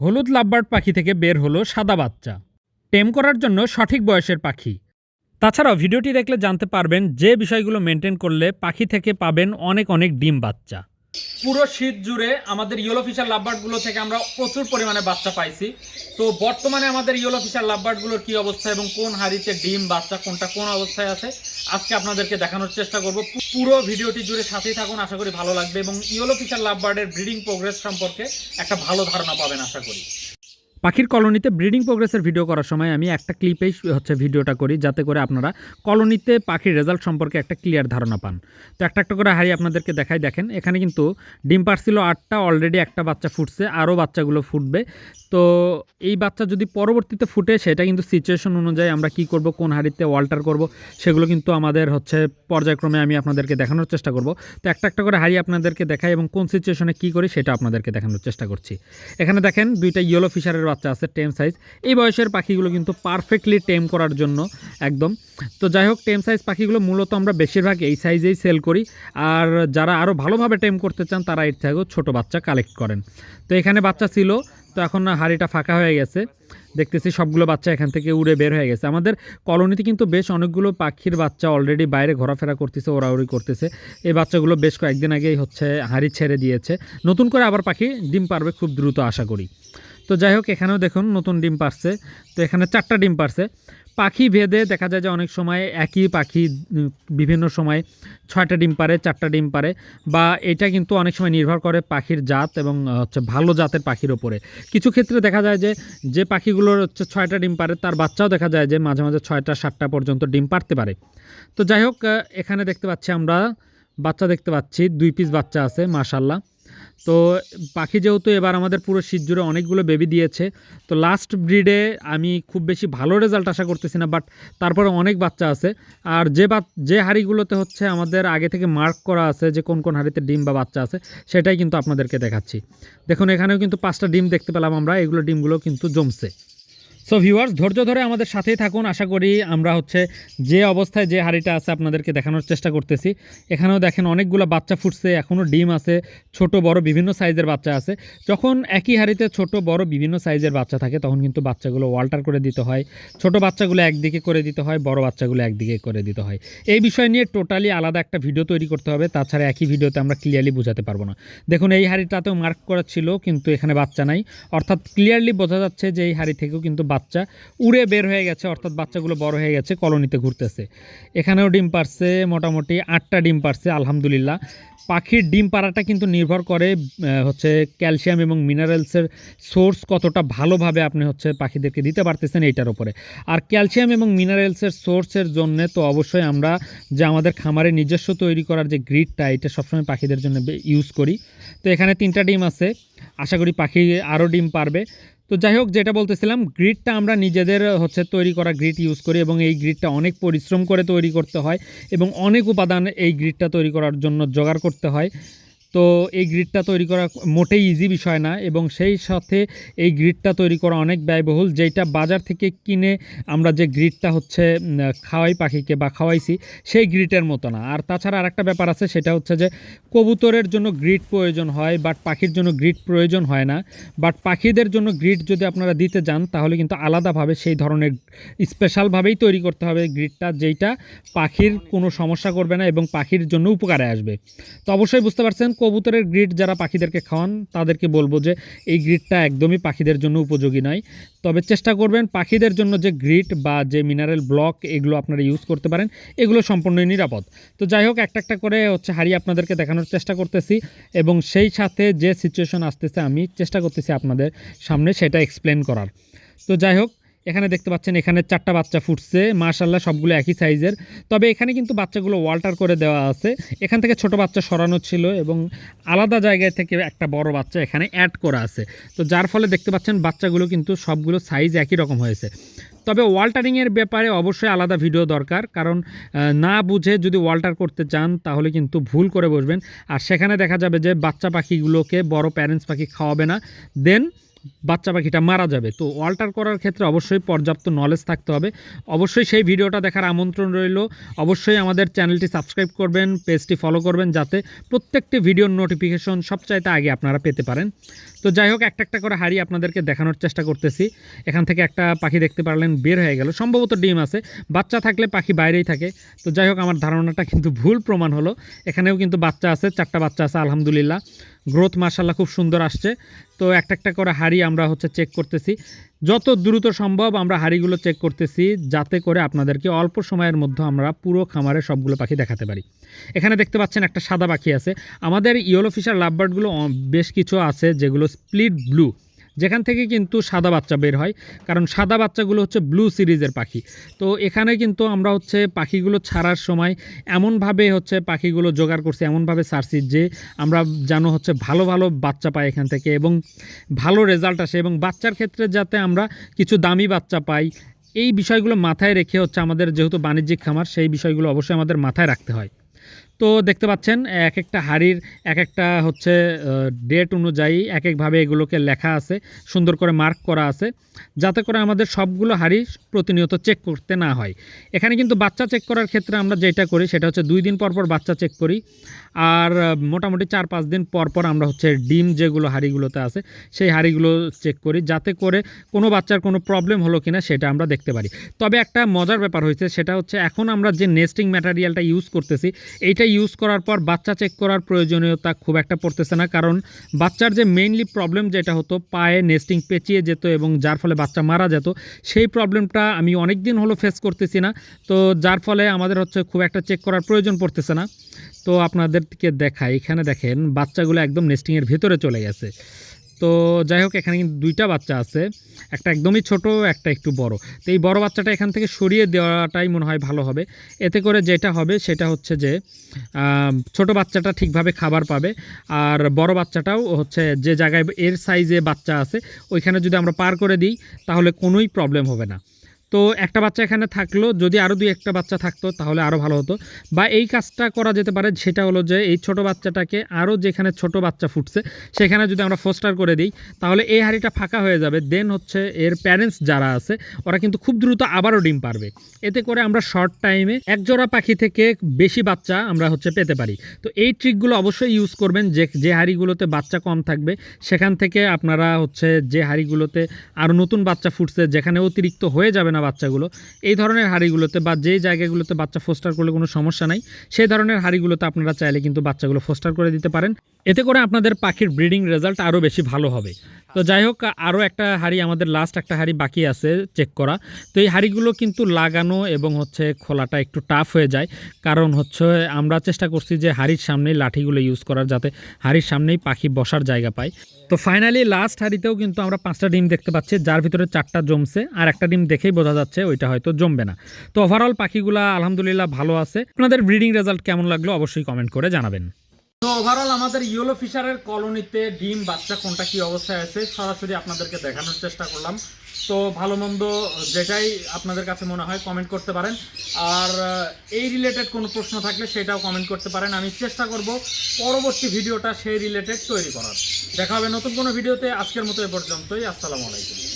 হলুদ লাভবার্ড পাখি থেকে বের হলো সাদা বাচ্চা। টেম করার জন্য সঠিক বয়সের পাখি। তাছাড়াও ভিডিওটি দেখলে জানতে পারবেন যে বিষয়গুলো মেনটেন করলে পাখি থেকে পাবেন অনেক অনেক ডিম বাচ্চা। পুরো শীত জুড়ে আমাদের ইয়েলো ফিশার লাভবার্ডগুলো থেকে আমরা প্রচুর পরিমাণে বাচ্চা পাইছি। তো বর্তমানে আমাদের ইয়েলো ফিশার লাভবার্ডগুলোর কি অবস্থা এবং কোন হাড়িতে ডিম, বাচ্চা, কোনটা কোন অবস্থায় আছে, আজকে আপনাদেরকে দেখানোর চেষ্টা করব। পুরো ভিডিওটি জুড়ে সাথেই থাকুন, আশা করি ভালো লাগবে এবং ইয়েলো ফিশার লাভবার্ডের ব্রিডিং প্রোগ্রেস সম্পর্কে একটা ভালো ধারণা পাবেন, আশা করি। পাখির কলোনিতে ব্রিডিং প্রোগ্রেসের ভিডিও করার সময় আমি একটা ক্লিপেই হচ্ছে ভিডিওটা করি, যাতে করে আপনারা কলোনিতে পাখির রেজাল্ট সম্পর্কে একটা ক্লিয়ার ধারণা পান। তো একটা একটা করে হাড়ি আপনাদেরকে দেখাই, দেখেন, এখানে কিন্তু ডিম পারছিল আটটা অলরেডি একটা বাচ্চা ফুটছে, আরও বাচ্চাগুলো ফুটবে। তো এই বাচ্চা যদি পরবর্তীতে ফুটে, সেটা কিন্তু সিচুয়েশন অনুযায়ী আমরা কি করব, কোন হাড়িতে অল্টার করব, সেগুলো কিন্তু আমাদের হচ্ছে পর্যায়ক্রমে আমি আপনাদেরকে দেখানোর চেষ্টা করব। তো একটা একটা করে হাড়ি আপনাদেরকে দেখাই এবং কোন সিচুয়েশনে কী করি, সেটা আপনাদেরকে দেখানোর চেষ্টা করছি। এখানে দেখেন দুইটা ইয়েলো ফিশারের বাচ্চা আছে টেম সাইজ এই বয়সের পাখিগুলো কিন্তু পারফেক্টলি টেম করার জন্য একদম। তো যাই হোক টেম সাইজ পাখিগুলো মূলত আমরা বেশিরভাগ এই সাইজেই সেল করি। আর যারা আরও ভালোভাবে টেম করতে চান, তারা এর থেকেও ছোটো বাচ্চা কালেক্ট করেন। তো এখানে বাচ্চা ছিল, তো এখন হাড়িটা ফাঁকা হয়ে গেছে। দেখতেছি সবগুলো বাচ্চা এখান থেকে উড়ে বের হয়ে গেছে। আমাদের কলোনিতে কিন্তু বেশ অনেকগুলো পাখির বাচ্চা অলরেডি বাইরে ঘোরাফেরা করতেছে, ওড়াউড়ি করতেছে। এই বাচ্চাগুলো বেশ কয়েকদিন আগেই হচ্ছে হাড়ি ছেড়ে দিয়েছে। নতুন করে আবার পাখি ডিম পারবে খুব দ্রুত আশা করি। তো যাই হোক, এখানেও দেখুন নতুন ডিম পারছে। তো এখানে চারটা ডিম পারছে। পাখি ভেদে দেখা যায় যে অনেক সময় একই পাখি, বিভিন্ন সময় ছয়টা ডিম পারে, চারটা ডিম পারে বা এটা কিন্তু অনেক সময় নির্ভর করে পাখির জাত এবং হচ্ছে ভালো জাতের পাখির ওপরে। কিছু ক্ষেত্রে দেখা যায় যে যে পাখিগুলোর হচ্ছে ছয়টা ডিম পারে, তার বাচ্চাও দেখা যায় যে মাঝে মাঝে ছয়টা, সাতটা পর্যন্ত ডিম পারতে পারে। তো যাই হোক এখানে দেখতে পাচ্ছি আমরা, বাচ্চা দেখতে পাচ্ছি, দুই পিস বাচ্চা আছে মাশাল্লাহ তো পাখি যেহেতু এবার আমাদের পুরো শীত জুড়ে অনেকগুলো বেবি দিয়েছে, তো লাস্ট ব্রিডে আমি খুব বেশি ভালো রেজাল্ট আশা করতেছি না বাট তারপরে অনেক বাচ্চা আছে। আর যে বা যে হাঁড়িগুলোতে হচ্ছে আমাদের আগে থেকে মার্ক করা আছে যে কোন কোন হাঁড়িতে ডিম বা বাচ্চা আছে, সেটাই কিন্তু আপনাদেরকে দেখাচ্ছি। দেখুন, এখানেও কিন্তু পাঁচটা ডিম দেখতে পেলাম আমরা, এগুলো ডিমগুলো কিন্তু জমছে। সো ভিউয়ার্স ধৈর্য ধরে আমাদের সাথেই থাকুন। আশা করি আমরা হচ্ছে যে অবস্থায় যে হাঁড়িটা আছে আপনাদেরকে দেখানোর চেষ্টা করতেছি। এখানেও দেখেন অনেকগুলো বাচ্চা ফুটছে এখনও ডিম আছে, ছোট, বড়, বিভিন্ন সাইজের বাচ্চা আছে। যখন একই হাঁড়িতে ছোট, বড়, বিভিন্ন সাইজের বাচ্চা থাকে, তখন কিন্তু বাচ্চাগুলো ওয়াল্টার করে দিতে হয়। ছোট বাচ্চাগুলো একদিকে করে দিতে হয়, বড় বাচ্চাগুলো একদিকে করে দিতে হয়। এই বিষয় নিয়ে টোটালি আলাদা একটা ভিডিও তৈরি করতে হবে। তাছাড়া একই ভিডিওতে আমরা ক্লিয়ারলি বোঝাতে পারব না। দেখুন, এই হাঁড়িটাতেও মার্ক করা ছিল, কিন্তু এখানে বাচ্চা নাই। অর্থাৎ ক্লিয়ারলি বোঝা যাচ্ছে যে এই হাঁড়ি থেকেও কিন্তু বাচ্চা উড়ে বের হয়ে গেছে, অর্থাৎ বাচ্চাগুলো বড় হয়ে গেছে, কলোনিতে ঘুরতেছে। এখানেও ডিম পারছে, মোটামুটি আটটা ডিম পারছে, আলহামদুলিল্লাহ। পাখির ডিম পাড়াটা কিন্তু নির্ভর করে হচ্ছে ক্যালসিয়াম এবং মিনারেলসের সোর্স কতটা ভালোভাবে আপনি হচ্ছে পাখিদেরকে দিতে পারতেছেন এইটার উপরে। আর ক্যালসিয়াম এবং মিনারেলসের সোর্সের জন্য তো অবশ্যই আমরা যে আমাদের খামারে নিজস্ব তৈরি করার যে গ্রিডটা, এটা সবসময় পাখিদের জন্য ইউজ করি। তো এখানে তিনটা ডিম আছে। আশা করি পাখি আরও ডিম পারবে। তো যাই হোক, যেটা বলতেছিলাম গ্রিডটা আমরা নিজেদের, হচ্ছে, তৈরি করা গ্রিড ইউজ করি এবং এই গ্রিডটা অনেক পরিশ্রম করে তৈরি করতে হয় এবং অনেক উপাদান এই গ্রিডটা তৈরি করার জন্য জোগাড় করতে হয়। তো এই গ্রিডটা তৈরি করা মোটেই ইজি বিষয় না এবং সেই সাথে এই গ্রিডটা তৈরি করা অনেক ব্যয়বহুল যেটা বাজার থেকে কিনে আমরা যে গ্রিডটা হচ্ছে খাওয়াই পাখিকে বা খাওয়াইছি, সেই গ্রিডের মতো না। আর তাছাড়া আরেকটা ব্যাপার আছে, সেটা হচ্ছে যে কবুতরের জন্য গ্রিড প্রয়োজন হয় বাট পাখির জন্য গ্রিড প্রয়োজন হয় না। বাট পাখিদের জন্য গ্রিড যদি আপনারা দিতে যান, তাহলে কিন্তু আলাদাভাবে সেই ধরনের স্পেশালভাবেই তৈরি করতে হবে গ্রিডটা যেইটা পাখির কোনো সমস্যা করবে না এবং পাখির জন্য উপকারে আসবে। তো অবশ্যই বুঝতে পারছেন কবুতরের গ্রিড যারা পাখিদেরকে খাওয়ান, তাদেরকে বলব যে এই গ্রিডটা একদমই পাখিদের জন্য উপযোগী নয়। তবে চেষ্টা করবেন পাখিদের জন্য যে গ্রিড বা যে মিনারেল ব্লক এগুলো আপনারা ইউজ করতে পারেন, এগুলো সম্পূর্ণই নিরাপদ। তো যাই হোক, একটা একটা করে হচ্ছে হারিয়ে আপনাদেরকে দেখানোর চেষ্টা করতেছি এবং সেই সাথে যে সিচুয়েশন আসতেছে, আমি চেষ্টা করতেছি আপনাদের সামনে সেটা এক্সপ্লেন করার। তো যাই হোক এখানে দেখতে পাচ্ছেন, এখানে চারটা বাচ্চা ফুটছে। মাশাল্লাহ সবগুলো একই সাইজের। তবে এখানে কিন্তু বাচ্চাগুলো ওয়াল্টার করে দেওয়া আছে। এখান থেকে ছোট বাচ্চা সরানো ছিল এবং আলাদা জায়গায় থেকে একটা বড় বাচ্চা এখানে অ্যাড করা আছে। তো যার ফলে দেখতে পাচ্ছেন, বাচ্চাগুলো কিন্তু সবগুলো সাইজ একই রকম হয়েছে। তবে ওয়াল্টারিংয়ের ব্যাপারে অবশ্যই আলাদা ভিডিও দরকার। কারণ না বুঝে যদি ওয়াল্টার করতে চান, তাহলে কিন্তু ভুল করে বসবেন। আর সেখানে দেখা যাবে যে বাচ্চা পাখিগুলোকে বড় প্যারেন্টস পাখি খাওয়াবে না। দেন বাচ্চা পাখিটা মারা যাবে। তো অল্টার করার ক্ষেত্রে অবশ্যই পর্যাপ্ত নলেজ থাকতে হবে। অবশ্যই সেই ভিডিওটা দেখার আমন্ত্রণ রইল। অবশ্যই আমাদের চ্যানেলটি সাবস্ক্রাইব করবেন পেজটি ফলো করবেন, যাতে প্রত্যেকটি ভিডিওর নোটিফিকেশন সবচাইতে আগে আপনারা পেতে পারেন। তো যাই হোক, একটা একটা করে হাড়ি আপনাদেরকে দেখানোর চেষ্টা করতেছি। এখান থেকে একটা পাখি দেখতে পারলেন, বের হয়ে গেল। সম্ভবত ডিম আছে। বাচ্চা থাকলে পাখি বাইরেই থাকে। তো যাই হোক, আমার ধারণাটা কিন্তু ভুল প্রমাণ হলো। এখানেও কিন্তু বাচ্চা আছে, চারটা বাচ্চা আছে, আলহামদুলিল্লাহ। গ্রোথ মার্শাল্লাহ খুব সুন্দর আসছে। তো একটা একটা করে হাড়ি আমরা হচ্ছে চেক করতেছি। যত দ্রুত সম্ভব আমরা হাড়িগুলো চেক করতেছি, যাতে করে আপনাদেরকে অল্প সময়ের মধ্যে আমরা পুরো খামারে সবগুলো পাখি দেখাতে পারি। এখানে দেখতে পাচ্ছেন একটা সাদা পাখি আছে। আমাদের ইয়েলো ফিশার লাভবার্ডগুলো বেশ কিছু আছে যেগুলো স্প্লিট ব্লু যেখান থেকে কিন্তু সাদা বাচ্চা বের হয়, কারণ সাদা বাচ্চাগুলো হচ্ছে ব্লু সিরিজের পাখি। তো এখানে কিন্তু আমরা হচ্ছে পাখিগুলো ছাড়ার সময় এমনভাবে হচ্ছে পাখিগুলো জোগাড় করছি, এমনভাবে ছাড়ছি যে আমরা যেন হচ্ছে ভালো ভালো বাচ্চা পাই এখান থেকে এবং ভালো রেজাল্ট আসে এবং বাচ্চার ক্ষেত্রে যাতে আমরা কিছু দামি বাচ্চা পাই, এই বিষয়গুলো মাথায় রেখে হচ্ছে আমাদের যেহেতু বাণিজ্যিক খামার, সেই বিষয়গুলো অবশ্যই আমাদের মাথায় রাখতে হয়। তো দেখতে পাচ্ছেন এক একটা হাড়ির এক একটা হচ্ছে ডেট অনুযায়ী এক একভাবে এগুলোকে লেখা আছে, সুন্দর করে মার্ক করা আছে, যাতে করে আমাদের সবগুলো হাড়ি প্রতিনিয়ত চেক করতে না হয়। এখানে কিন্তু বাচ্চা চেক করার ক্ষেত্রে আমরা যেটা করি, সেটা হচ্ছে দুই দিন পর পর বাচ্চা চেক করি, আর মোটামুটি চার পাঁচ দিন পর পর আমরা হচ্ছে ডিম যেগুলো হাড়িগুলোতে আছে, সেই হাড়িগুলো চেক করি, যাতে করে কোনো বাচ্চার কোনো প্রবলেম হলো কিনা সেটা আমরা দেখতে পারি। তবে একটা মজার ব্যাপার হয়েছে, সেটা হচ্ছে এখন আমরা যে নেস্টিং ম্যাটেরিয়ালটা ইউজ করতেছি এইটা ইউজ করার পর বাচ্চা চেক করার প্রয়োজনীয়তা খুব একটা পড়তেছে না। কারণ বাচ্চার যে মেইনলি প্রবলেম যেটা হতো, পায়ে নেস্টিং পেঁচিয়ে যেত এবং যার ফলে বাচ্চা মারা যেত, সেই প্রবলেমটা আমি অনেক দিন হলো ফেস করতেছি না। তো যার ফলে আমাদের হচ্ছে খুব একটা চেক করার প্রয়োজন পড়তেছে না। তো আপনাদেরকে দেখা এখানে দেখেন বাচ্চাগুলো একদম নেস্টিংয়ের ভেতরে চলে গেছে। তো যাই হোক, এখানে কিন্তু দুইটা বাচ্চা আছে। একটা একদমই ছোট, একটা একটু বড়। তো এই বড় বাচ্চাটা এখান থেকে সরিয়ে দেওয়াটাই মনে হয় ভালো হবে। এতে করে যেটা হবে, সেটা হচ্ছে যে ছোট বাচ্চাটা ঠিকভাবে খাবার পাবে। আর বড় বাচ্চাটাও হচ্ছে যে জায়গায় এর সাইজে বাচ্চা আছে, ওইখানে যদি আমরা পার করে দিই, তাহলে কোনোই প্রবলেম হবে না। তো একটা বাচ্চা এখানে থাকল, যদি আরও দুই একটা বাচ্চা থাকতো, তাহলে আরও ভালো হতো। বা এই কাজটা করা যেতে পারে, সেটা হলো যে এই ছোট বাচ্চাটাকে আরও যেখানে ছোট বাচ্চা ফুটছে, সেখানে যদি আমরা ফোস্টার করে দিই, তাহলে এই হাঁড়িটা ফাঁকা হয়ে যাবে। দেন হচ্ছে এর প্যারেন্টস যারা আছে, ওরা কিন্তু খুব দ্রুত আবারও ডিম পারবে। এতে করে আমরা শর্ট টাইমে এক জোড়া পাখি থেকে বেশি বাচ্চা আমরা হচ্ছে পেতে পারি। তো এই ট্রিকগুলো অবশ্যই ইউজ করবেন, যে যে হাঁড়িগুলোতে বাচ্চা কম থাকবে, সেখান থেকে আপনারা হচ্ছে যে হাঁড়িগুলোতে আরও নতুন বাচ্চা ফুটছে, যেখানে অতিরিক্ত হয়ে যাবে না বাচ্চাগুলো। এই ধরনের হাঁড়িগুলোতে বা যেই জায়গাগুলোতে বাচ্চা ফোস্টার করলে কোনো সমস্যা নাই, সেই ধরনের হাঁড়িগুলোতে আপনারা চাইলে কিন্তু বাচ্চাগুলো ফোস্টার করে দিতে পারেন। এতে করে আপনাদের পাখির ব্রিডিং রেজাল্ট আরও বেশি ভালো হবে। তো যাই হোক, আরও একটা হাঁড়ি, আমাদের লাস্ট একটা হাঁড়ি বাকি আছে চেক করা। তো এই হাঁড়িগুলো কিন্তু লাগানো এবং হচ্ছে খোলাটা একটু টাফ হয়ে যায়। কারণ হচ্ছে আমরা চেষ্টা করছি যে হাঁড়ির সামনেই লাঠিগুলো ইউজ করার যাতে হাঁড়ির সামনেই পাখি বসার জায়গা পায়। তো ফাইনালি লাস্ট হাঁড়িতেও কিন্তু আমরা পাঁচটা ডিম দেখতে পাচ্ছি, যার ভিতরে চারটা জমছে। আর একটা ডিম দেখেই বোঝা যাচ্ছে, ওইটা হয়তো জমবে না। তো ওভারঅল পাখিগুলা আলহামদুলিল্লাহ ভালো আছে। আপনাদের ব্রিডিং রেজাল্ট কেমন লাগল অবশ্যই কমেন্ট করে জানাবেন। তো ওভারঅল আমাদের ইয়েলো ফিশারের কলোনিতে ডিম, বাচ্চা কোনটা কি অবস্থায় আছে, সরাসরি আপনাদেরকে দেখানোর চেষ্টা করলাম। তো ভালো মন্দ যেটাই আপনাদের কাছে মনে হয় কমেন্ট করতে পারেন। আর এই রিলেটেড কোনো প্রশ্ন থাকলে সেটাও কমেন্ট করতে পারেন। আমি চেষ্টা করব পরবর্তী ভিডিওটা সেই রিলেটেড তৈরি করার। দেখা হবে নতুন কোনো ভিডিওতে। আজকের মতো এ পর্যন্তই। আসসালামু আলাইকুম।